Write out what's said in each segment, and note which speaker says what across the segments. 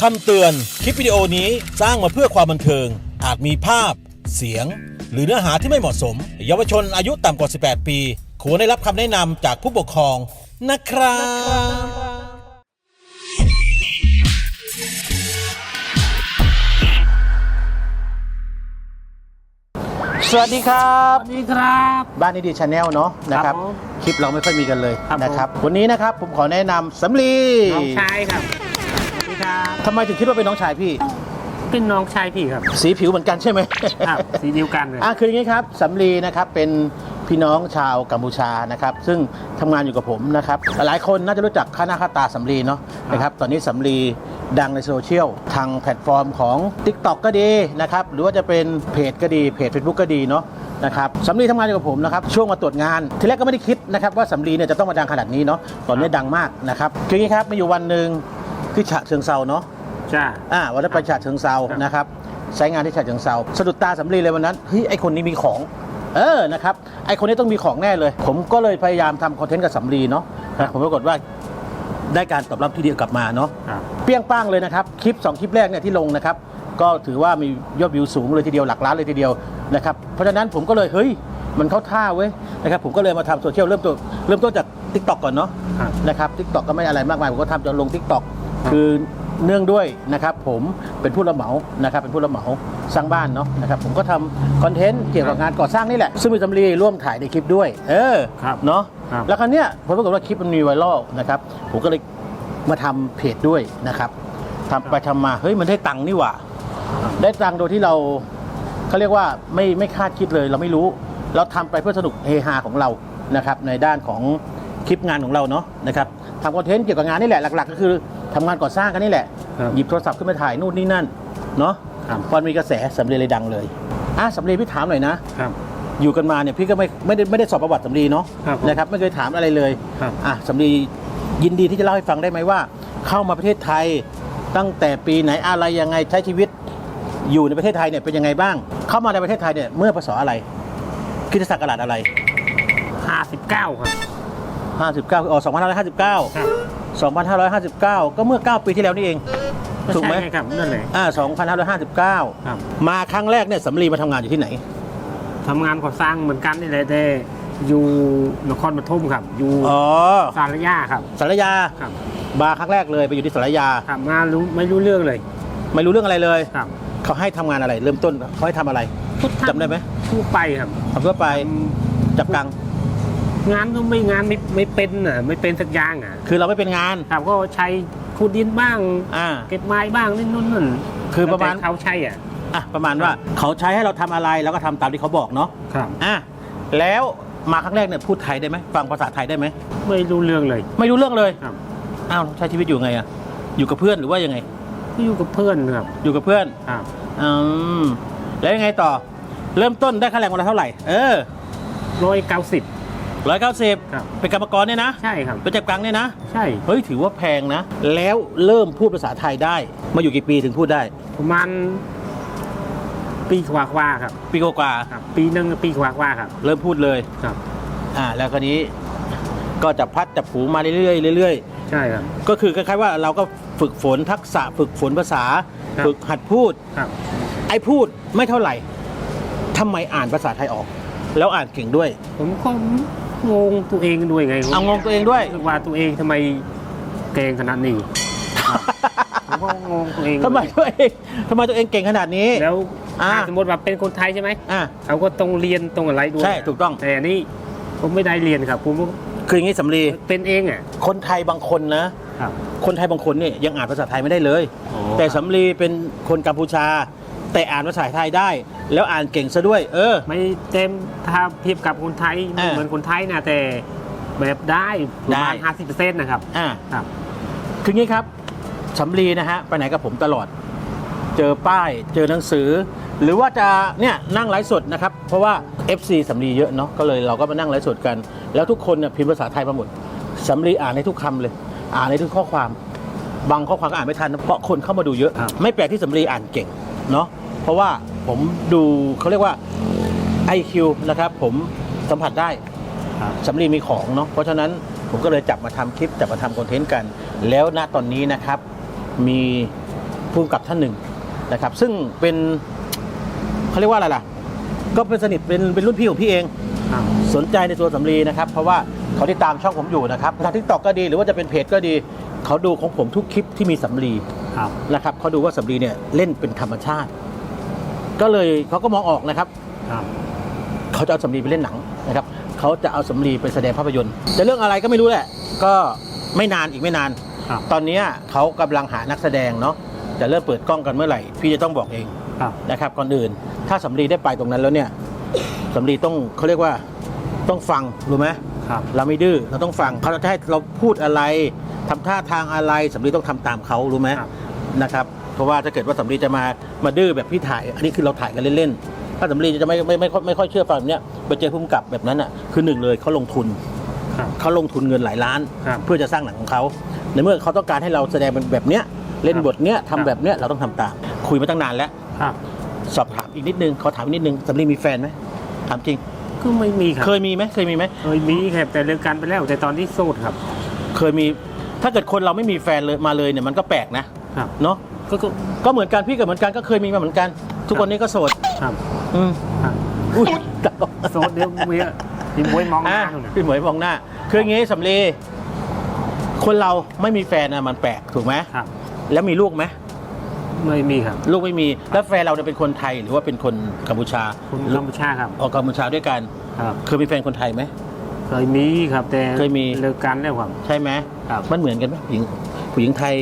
Speaker 1: คำเตือน คลิปวิดีโอนี้สร้างมาเพื่อความบันเทิง อาจมีภาพ เสียง หรือเนื้อหาที่ไม่เหมาะสม เยาวชนอายุต่ำกว่า 18 ปี ควรได้รับคำแนะนำจากผู้ปกครองนะครับ สวัสดีครับ
Speaker 2: สวัสดีครับ
Speaker 1: บ้านนี้ดีชาแนลเนาะนะครับ
Speaker 2: ครับผม
Speaker 1: คลิปเราไม่ค่อยมีกันเลย
Speaker 2: ครับผม
Speaker 1: นะครับ วันนี้นะครับผมขอแนะนำสำลี
Speaker 2: น้องชายครับสวัสดี ครับ
Speaker 1: ทำไมถึงคิดว่าเป็นน้องชายพี่
Speaker 2: เป็นน้องชายพี่ครับ
Speaker 1: สีผิวเหมือนกันใช่ไหม
Speaker 2: ครับสีเดียวกันเลย
Speaker 1: อะคืออย่างนี้ครับสำลีนะครับเป็นพี่น้องชาวกัมพูชานะครับซึ่งทำงานอยู่กับผมนะครับหลายคนน่าจะรู้จักค่าหน้าค่าตาสำลีเนาะนะครับตอนนี้สำลีดังในโซเชียลทางแพลตฟอร์มของ TikTok ก็ดีนะครับหรือว่าจะเป็นเพจก็ดีเพจ Facebook ก็ดีเนาะนะครับสำลีทำงานอยู่กับผมนะครับช่วงมาตรวจงาน ทีแรกก็ไม่ได้คิดนะครับว่าสำลีเนี่ยจะต้องมาดังขนาดนี้เนาะตอนนี้ดังมากนะครับคืออย่างนี้ครับมีอยู่วันหนึ่ง ที่ฉะเชิงเซาเนาะ
Speaker 2: จ้า
Speaker 1: อ่าวันนั้นไปฉะเชิงเซา
Speaker 2: ครับ
Speaker 1: นะครับใช้งานที่ฉะเชิงเซาสะดุดตาสำลีเลยวันนั้นเฮ้ยไอคนนี้มีของ เออนะครับไอคนนี้ต้องมีของแน่เลย ผมก็เลยพยายามทำคอนเทนต์กับสำลีเนาะนะผมปรากฏว่าได้การตอบรับที่ดีกลับมาเนาะ
Speaker 2: ครับ
Speaker 1: เปรี้ยงป้างเลยนะครับ คลิป 2 คลิปแรกเนี่ยที่ลงนะครับ ก็ถือว่ามียอดวิวสูงเลยทีเดียวหลักล้านเลยทีเดียวนะครับเพราะฉะนั้นผมก็เลยเฮ้ยมันเข้าท่าเว้ยนะครับผมก็เลยมาทำโซเชียลเริ่มต้นเริ่มต้นจาก t ิ k t o k ก่อนเนาะ
Speaker 2: ครับ
Speaker 1: นะครับทิกตอกก็ไม่อะไรมากมาย ผมก็ทำจนลงทิกตอก คือเนื่องด้วยนะครับผมเป็นผู้รับเหมานะครับเป็นผู้รับเหมาสร้างบ้านเนาะนะครับผมก็ทำคอนเทนต์เกี่ยวกับงานก่อสร้างนี่แหละ ซึ่งมีสำลีร่วมถ่ายในคลิปด้วย เออ
Speaker 2: ครับ
Speaker 1: เนาะ
Speaker 2: ครับ
Speaker 1: แล้วครั้งเนี้ยผมปรากฏว่าคลิปมันมีไวรัลนะครับผมก็เลยมาทำเพจด้วยนะครับทำไปทำมาเฮ้ยมันได้ตังค์นี่หว่า ได้ตังค์โดยที่เราเขาเรียกว่าไม่ไม่คาดคิดเลยเราไม่รู้ เราทำไปเพื่อสนุกเฮฮาของเรานะครับในด้านของคลิปงานของเราเนาะนะครับทำคอนเทนต์เกี่ยวกับงานนี่แหละหลัก ๆ ก็คือ ทำงานก่อสร้างกันนี่แหละ
Speaker 2: ครับ
Speaker 1: หยิบโทรศัพท์ขึ้นมาถ่ายนู่นนี่นั่น เนาะ
Speaker 2: ครับ
Speaker 1: พอมีกระแสสำเร็จเลยดังเลยอะสำเร็จพี่ถามหน่อยนะ
Speaker 2: ครับ
Speaker 1: อยู่กันมาเนี่ยพี่ก็ไม่ไม่ได้ไม่ได้สอบประวัติสำลีเนาะ
Speaker 2: ครับผม
Speaker 1: นะครับไม่เคยถามอะไรเลย
Speaker 2: ครับ
Speaker 1: อะสำลียินดีที่จะเล่าให้ฟังได้ไหมว่า เข้ามาประเทศไทยตั้งแต่ปีไหนอะไรยังไงใช้ชีวิต อยู่ในประเทศไทยเนี่ยเป็นยังไงบ้าง เข้ามาในประเทศไทยเนี่ยเมื่อพศอะไรคริสตศักราชอะไร
Speaker 2: ห้าสิบเก้าครับ
Speaker 1: 59อ๋อ2559
Speaker 2: ครับ
Speaker 1: 2559 ก็เมื่อ 9 ปีที่แล้วนี่เอง ถูกไหม
Speaker 2: ใช่ครับนั่นเลย
Speaker 1: อ่า2559
Speaker 2: ครับ
Speaker 1: มาครั้งแรกเนี่ยสำลีมาทำงานอยู่ที่ไหน
Speaker 2: ทำงานก่อสร้างเหมือนกันนี่แหละแต่อยู่นครปฐมครับอยู่
Speaker 1: อ๋อ
Speaker 2: สารยาครับ
Speaker 1: สารยา
Speaker 2: ครับ
Speaker 1: มาครั้งแรกเลยไปอยู่ที่สารยา
Speaker 2: ครับมารู้ไม่รู้เรื่องเลย
Speaker 1: ไม่รู้เรื่องอะไรเลย
Speaker 2: ครับ
Speaker 1: เขาให้ทำงานอะไร เริ่มต้นเขาให้ทำอะไร
Speaker 2: ทุกท่าน
Speaker 1: จำได้ไหม
Speaker 2: ทั่วไปครับ
Speaker 1: ทำทั่วไปจับกัง
Speaker 2: งานก็ไม่งานไม่ไม่เป็นอะไม่เป็นสักอย่างอะ
Speaker 1: คือเราไม่เป็นงาน
Speaker 2: ครับก็ใช้ขุดดินบ้าง
Speaker 1: อ่า
Speaker 2: เก็บไม้บ้างนี่นู่นนั่น
Speaker 1: คือประมาณ
Speaker 2: แล้วแต่เขาใช่อะ
Speaker 1: อะประมาณว่าเขาใช้ให้เราทำอะไรแล้วก็ทำตามที่เขาบอกเนาะ
Speaker 2: ครับ
Speaker 1: อะแล้วมาครั้งแรกเนี่ยพูดไทยได้ไหมฟังภาษาไทยได้ไหม
Speaker 2: ไม่รู้เรื่องเลย
Speaker 1: ไม่รู้เรื่องเลย
Speaker 2: ครับ
Speaker 1: อ้าวใช้ชีวิตอยู่ไงอะอยู่กับเพื่อนหรือว่ายังไง
Speaker 2: อยู่กับเพื่อนครับ
Speaker 1: อยู่กับเพื่อน
Speaker 2: ครับ
Speaker 1: อืมแล้วยังไงต่อ เริ่มต้นได้ค่าแรงวันละเท่าไหร่เออ
Speaker 2: ร้อยเก้าสิบ
Speaker 1: ร้อยเก้าสิบ
Speaker 2: ครับ
Speaker 1: เป็นกรรมกรเนี่ยนะ
Speaker 2: ใช่ครับ
Speaker 1: เป็นจับกังเนี่ยนะ
Speaker 2: ใช่
Speaker 1: เฮ้ยถือว่าแพงนะ แล้วเริ่มพูดภาษาไทยได้ มาอยู่กี่ปีถึงพูดได้
Speaker 2: ประมาณปีกว่าๆครับ
Speaker 1: ปีกว่า
Speaker 2: ครับ ปีหนึ่งปีกว่าๆครับ
Speaker 1: ๆเริ่มพูดเลย
Speaker 2: ครับ
Speaker 1: อ่าแล้วคราวนี้ก็จับพัดจับผูมาเรื่อยๆเรื่อย
Speaker 2: ใช่ครับ
Speaker 1: ๆ ก็คือคล้ายๆว่าเราก็ฝึกฝนทักษะฝึกฝนภาษา
Speaker 2: ครับ
Speaker 1: ฝึกหัดพูด
Speaker 2: ครับ
Speaker 1: ไอ้พูดไม่เท่าไหร่ทำไมอ่านภาษาไทยออก แล้วอ่านเก่งด้วย
Speaker 2: ผมก็ งงตัวเองด้วยไง
Speaker 1: เอางงตัวเองด้วย
Speaker 2: รู้สึกว่าตัวเองทำไมเก่งขนาดนี้ครับผมก็งงตัวเอง
Speaker 1: ทำไมตัวเองทำไมตัวเองเก่งขนาดนี้
Speaker 2: แล้ว
Speaker 1: อ่า
Speaker 2: ถ้าสมมติว่าเป็นคนไทยใช่ไหม
Speaker 1: อะ
Speaker 2: เขาก็ต้องเรียนตรงอะไรด้วย
Speaker 1: ใช่ถูกต้อง
Speaker 2: แต่อันนี่ผมไม่ได้เรียนครับ ผมก็
Speaker 1: คืออย่างนี้สำลี
Speaker 2: เป็นเองอะ
Speaker 1: คนไทยบางคนนะ
Speaker 2: ครับ
Speaker 1: คนไทยบางคนเนี่ยยังอ่านภาษาไทยไม่ได้เลย
Speaker 2: โอ้
Speaker 1: แต่สำลีเป็นคนกัมพูชา แต่อ่านภาษาไทยได้ แล้วอ่านเก่งซะด้วย เออ
Speaker 2: ไม่เต็มถ้าเทียบกับคนไทยไม่
Speaker 1: อ่า
Speaker 2: เหมือนคนไทยนะแต่แบบได้ประมาณ
Speaker 1: ได้
Speaker 2: ห้าสิบเปอร์เซ็นต์นะครับ
Speaker 1: อ่า
Speaker 2: ครับ
Speaker 1: คืองี้ครับสำลีนะฮะไปไหนกับผมตลอด เจอป้ายเจอหนังสือ หรือว่าจะเนี่ยนั่งไลฟ์สดนะครับ เพราะว่า FC สำลีเยอะเนาะก็เลยเราก็มานั่งไลฟ์สดกัน แล้วทุกคนเนี่ยพิมพ์ภาษาไทยมาหมดสำลีอ่านในทุกคำเลย อ่านในทุกข้อความ บางข้อความก็อ่านไม่ทันนะเพราะคนเข้ามาดูเยอะ
Speaker 2: ครับ
Speaker 1: ไม่แปลกที่สำลีอ่านเก่งเนาะ เพราะว่าผมดูเขาเรียกว่า IQ นะครับ ผมสัมผัสได้
Speaker 2: ครับ
Speaker 1: สำลีมีของเนาะเพราะฉะนั้นผมก็เลยจับมาทำคลิปจับมาทำคอนเทนต์กัน แล้วณตอนนี้นะครับ มีภูมิกับท่านหนึ่งนะครับ ซึ่งเป็นเขาเรียกว่าอะไรล่ะ ก็เป็นสนิทเป็นเป็นรุ่นพี่ของพี่เอง
Speaker 2: ครับ
Speaker 1: สนใจในตัวสำลีนะครับ เพราะว่าเขาติดตามช่องผมอยู่นะครับทางทิกตอกก็ดีหรือว่าจะเป็นเพจก็ดี เขาดูของผมทุกคลิปที่มีสำลี
Speaker 2: ครับ
Speaker 1: นะครับเขาดูว่าสำลีเนี่ยเล่นเป็นธรรมชาติ ก็เลยเขาก็มองออกนะครับ
Speaker 2: ครับ
Speaker 1: เขาจะเอาสำลีไปเล่นหนังนะครับเขาจะเอาสำลีไปแสดงภาพยนตร์จะเรื่องอะไรก็ไม่รู้แหละ ก็ไม่นานอีกไม่นาน
Speaker 2: ครับ
Speaker 1: ตอนเนี้ยเขากำลังหานักแสดงเนาะจะเริ่มเปิดกล้องกันเมื่อไหร่ พี่จะต้องบอกเอง
Speaker 2: ครับ
Speaker 1: นะครับก่อนอื่น ถ้าสำลีได้ไปตรงนั้นแล้วเนี่ยสำลีต้องเขาเรียกว่าต้องฟังรู้ไหม
Speaker 2: ครับ
Speaker 1: เราไม่ดื้อเราต้องฟังเขาจะให้เราพูดอะไรทำท่าทางอะไรสำลีต้องทำตามเขารู้ไหม
Speaker 2: ครับ
Speaker 1: นะครับ เพราะว่าถ้าเกิดว่าสำลีจะมามาดื้อแบบพี่ถ่าย อันนี้คือเราถ่ายกันเล่นๆถ้าสำลีจะไม่ไม่ไม่ค่อยไม่ค่อยเชื่อฟังแบบเนี้ยไปเจอพุ่มกับแบบนั้นอะคือหนึ่งเลยเขาลงทุน
Speaker 2: ครับ
Speaker 1: เขาลงทุนเงินหลายล้าน
Speaker 2: ครับ
Speaker 1: เพื่อจะสร้างหนังของเขาในเมื่อเขาต้องการให้เราแสดงเป็นแบบเนี้ยเล่น
Speaker 2: ครับ
Speaker 1: บทเนี้ย
Speaker 2: ครั
Speaker 1: ทำ
Speaker 2: บ
Speaker 1: แบบเนี้ยเราต้องทำตามคุยมาตั้งนานแล้ว
Speaker 2: ครับ
Speaker 1: สอบถามอีกนิดนึงขอถามอีกนิดนึงสำลีมีแฟนไหมถามจริง
Speaker 2: ก็ไม่มีครับ
Speaker 1: เคยมีไหมเคยมีไหม
Speaker 2: เคยมีครับแต่เลิกกันไปแล้วแต่ตอนที่โสดครับ
Speaker 1: เคยมีถ้าเกิดคนเราไม่มีแฟนเลยมาเลยเนี่ยมันก็แปลกนะครับ เนาะ
Speaker 2: ก็ก็
Speaker 1: ก็เหมือนกันพี่ก็เหมือนกันก็เคยมีมาเหมือนกัน ทุกวันนี้ก็โสด
Speaker 2: ครับ
Speaker 1: อืม
Speaker 2: ครับ
Speaker 1: อุ้ย
Speaker 2: โสดเดี๋ยวเมียพี่บวยมองห
Speaker 1: อะ
Speaker 2: น้าหนูนะ
Speaker 1: พี่หมวยมองหน้า คืออย่างงี้สำลีคนเราไม่มีแฟนนะมันแปลกถูกไหม
Speaker 2: ครับ
Speaker 1: แล้วมีลูกไหม
Speaker 2: ไม่มีครับ
Speaker 1: ลูกไม่มีแล้วแฟนเราเนี่ยเป็นคนไทยหรือว่าเป็นคนกัมพูชา
Speaker 2: คุณกัมพูชาครับ
Speaker 1: ออกกัมพูชาด้วยกัน
Speaker 2: ครับ
Speaker 1: เคยมีแฟนคนไทยไหม
Speaker 2: เคยมีครับแต่
Speaker 1: เคยมี
Speaker 2: เลิกกันแล้วครับ
Speaker 1: ใช่ไหม
Speaker 2: ครับ
Speaker 1: มันเหมือนกันไหมผู้หญิงผู้หญิงไทย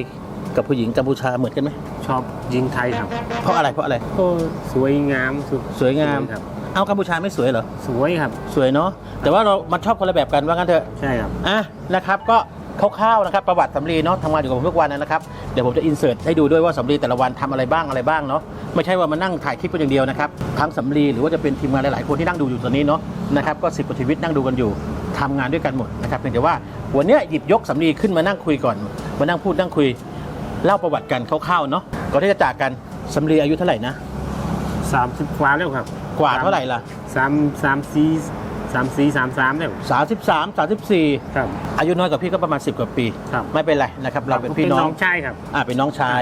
Speaker 1: กับผู้หญิงกัมพูชาเหมือนกันไหม
Speaker 2: ชอบยิงไทยครับ
Speaker 1: เพราะอะไรเพราะอะไร
Speaker 2: ก็สวยงามสุด
Speaker 1: สวยงาม
Speaker 2: ครับ
Speaker 1: เอากัมพูชาไม่สวยเหรอ
Speaker 2: สวยครับ
Speaker 1: สวยเนาะแต่ว่าเรามันชอบคนละแบบกันว่างั้นเถอะ
Speaker 2: ใช่ครับ
Speaker 1: อะนะครับก็คร่าวๆนะครับประวัติสำลีเนาะทำงานอยู่กับผมทุกวันนะครับเดี๋ยวผมจะอินเสิร์ตให้ดูด้วยว่าสำลีแต่ละวันทำอะไรบ้างอะไรบ้างเนาะไม่ใช่ว่ามานั่งถ่ายคลิปกันอย่างเดียวนะครับทั้งสำลีหรือว่าจะเป็นทีมงานหลายๆคนที่นั่งดูอยู่ตอนนี้เนาะนะครับก็สิบกว่าชีวิตนั่งดูกันอยู่ทำงานด้วยกันหมดนะครับเพียงแต่ว่าวันเนี้ยหยิบยกสำลีขึ้นมานั่งคุยก่อนมานั่งพูดนั่งคุย เล่าประวัติกันคร่าวๆเนาะก่อนที่จะจากกันสำลีอายุเท่าไหร่นะ
Speaker 2: สามสิบกว่าแล้วครับ
Speaker 1: กว่าเท่าไหร่ล่ะ
Speaker 2: สามสามสี่สามสี่สามสามแล้ว
Speaker 1: 33 34
Speaker 2: ครับ
Speaker 1: อายุน้อยกว่าพี่ก็ประมาณ10กว่าปี
Speaker 2: ครับ
Speaker 1: ไม่เป็นไรนะครับ เราเป็นพี่น้อง
Speaker 2: ชายครับ
Speaker 1: อ่าเป็นน้องชาย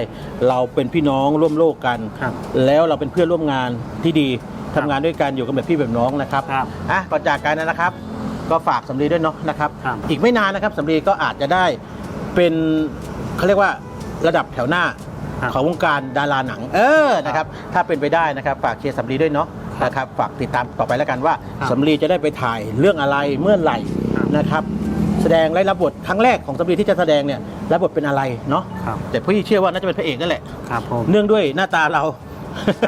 Speaker 1: เราเป็นพี่น้องร่วมโลกกัน
Speaker 2: ครับ
Speaker 1: แล้วเราเป็นเพื่อนร่วมงานที่ดีทำงานด้วยกันอยู่กันแบบพี่แบบน้องนะครับ
Speaker 2: ครับ
Speaker 1: อะก่อนจากกันนะครับ ก็ฝากสำลีด้วยเนาะนะครับ
Speaker 2: ครับ
Speaker 1: อีกไม่นานนะครับสำลีก็อาจจะได้เป็นเขาเรียกว่า ระดับแถวหน้า
Speaker 2: ครับ
Speaker 1: ของวงการดาราหนัง เออนะครับถ้าเป็นไปได้นะครับฝากเชียร์สำลีด้วยเนาะ
Speaker 2: ครับ
Speaker 1: นะครับฝากติดตามต่อไปแล้วกันว่า
Speaker 2: ครับ
Speaker 1: สำลีจะได้ไปถ่ายเรื่องอะไรเมื่อไหร่
Speaker 2: ครับ
Speaker 1: นะครับ แสดงและรับบทครั้งแรกของสำลีที่จะแสดงเนี่ยรับบทเป็นอะไรเนาะ
Speaker 2: ครับ
Speaker 1: แต่พี่เชื่อว่าน่าจะเป็นพระเอกนั่นแหละ
Speaker 2: ครับผม
Speaker 1: เนื่องด้วยหน้าตาเรา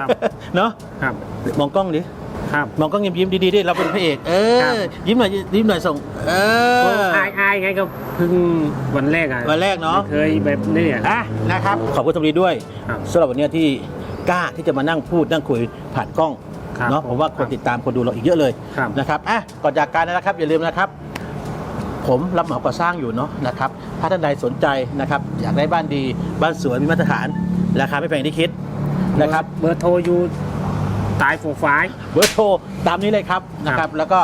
Speaker 2: ครับ
Speaker 1: เนาะ
Speaker 2: ครับ
Speaker 1: มองกล้องดิ
Speaker 2: ครับ
Speaker 1: มองกล้องยิ้มยิ้มๆดีๆดิเราเป็นพระเอก เอ
Speaker 2: ครั
Speaker 1: อบยิ้มหน่อยยิ้มหน่อยส่ง เออ
Speaker 2: อายอายไงก็เพิ่งวันแรกอะ
Speaker 1: วันแรกเนาะ
Speaker 2: ไม่เคยแบบนี้อะ
Speaker 1: อะนะครับ ขอบคุณสำลีด้วย
Speaker 2: ครับ
Speaker 1: สำหรับวันเนี้ยที่กล้าที่จะมานั่งพูดนั่งคุยผ่านกล้อง
Speaker 2: ครับ
Speaker 1: เนาะผมว่าคนติดตามคนดูเราอีกเยอะเลย
Speaker 2: ครับ
Speaker 1: นะครับอะก่อนจากการนะครับอย่าลืมนะครับ ผมรับเหมาก่อสร้างอยู่เนาะนะครับถ้าท่านใดสนใจนะครับ อยากได้บ้านดีบ้านสวยมีมาตรฐานราคาไม่แพงอย่างที่คิดนะครับ
Speaker 2: เบอร์โทรอยู่ ตายโฟไฟล์
Speaker 1: เบอร์โทรตามนี้เลยครับนะครับ แล้วก็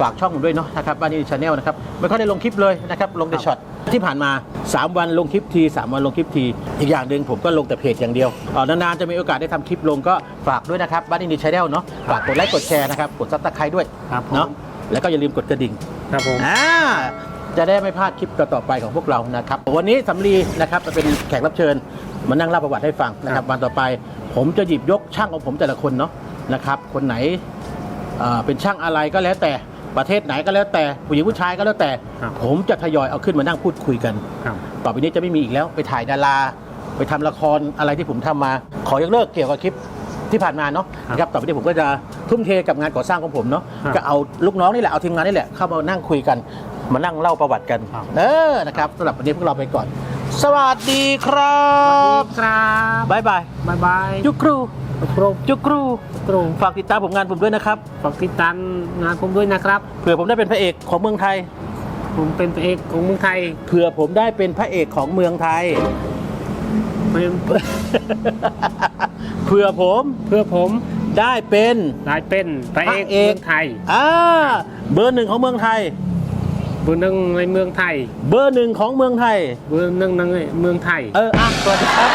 Speaker 1: ฝากช่องผมด้วยเนาะนะครับบ้านนี้ชาแนลนะครับไม่ค่อยได้ลงคลิปเลยนะครับลงแต่ช็อตที่ผ่านมา 3 วันลงคลิปที 3 วันลงคลิปที อีกอย่างหนึ่งผมก็ลงแต่เพจอย่างเดียวเอ่อนานๆจะมีโอกาสได้ทำคลิปลงก็ฝากด้วยนะครับบ้านนี้ชาแนลเนาะฝากกดไลค์กดแชร์นะครับกดซับสไครต์ด้วย
Speaker 2: ครับผม
Speaker 1: เนาะแล้วก็อย่าลืมกดกระดิ่ง
Speaker 2: ครับผม
Speaker 1: อ่าจะได้ไม่พลาดคลิปต่อๆไปของพวกเรานะครับวันนี้สำลีนะครับมาเป็นแขกรับเชิญมานั่งเล่าประวัติให้ฟังนะครับวันต่อไป ผมจะหยิบยกช่างของผมแต่ละคนเนาะนะครับ คนไหนเอ่อเป็นช่างอะไรก็แล้วแต่ประเทศไหนก็แล้วแต่ผู้หญิงผู้ชายก็แล้วแต่
Speaker 2: ครับ
Speaker 1: ผมจะทยอยเอาขึ้นมานั่งพูดคุยกัน
Speaker 2: ครับ
Speaker 1: ต่อไปนี้จะไม่มีอีกแล้วไปถ่ายดาราไปทำละครอะไรที่ผมทำมา ขอยกเลิกเกี่ยวกับคลิปที่ผ่านมาเนาะ
Speaker 2: ครับ
Speaker 1: นะครับต่อไปนี้ผมก็จะทุ่มเทกับงานก่อสร้างของผมเนาะ
Speaker 2: ครับ
Speaker 1: ก็เอาลูกน้องนี่แหละเอาทีมงานนี่แหละเข้ามานั่งคุยกัน มานั่งเล่าประวัติกัน
Speaker 2: ครับ
Speaker 1: เออนะครับสำหรับวันนี้พวกเราไปก่อน สวัสดีครั
Speaker 2: สวัส
Speaker 1: บ
Speaker 2: ดีครับ
Speaker 1: บายบาย
Speaker 2: บายบาย
Speaker 1: จุกครู
Speaker 2: ครบ
Speaker 1: จุกครู
Speaker 2: ตรง
Speaker 1: ฝากติดตามผลงานผมด้วยนะครับ
Speaker 2: ฝากติดตามงานผมด้วยนะครับ
Speaker 1: เผื่อผมได้เป็นพระเอกของเมืองไทย
Speaker 2: ผมเป็นพระเอกของเมืองไทย
Speaker 1: เผื่อผมได้เป็นพระเอกของเมืองไทย
Speaker 2: เป็น
Speaker 1: เผื่อผม
Speaker 2: เพื่อผม
Speaker 1: ได้เป็น
Speaker 2: ได้เป็นพระเอก
Speaker 1: พระเอก
Speaker 2: เมืองไทย
Speaker 1: อ่าเบอร์หนึ่งของเมืองไทย
Speaker 2: บอร์หนึ่งในเมืองไทย
Speaker 1: เบอร์หนึ่งของเมืองไทย
Speaker 2: เบอร์หนึ่งในเมืองไทย
Speaker 1: เอออะสวัสดีครับ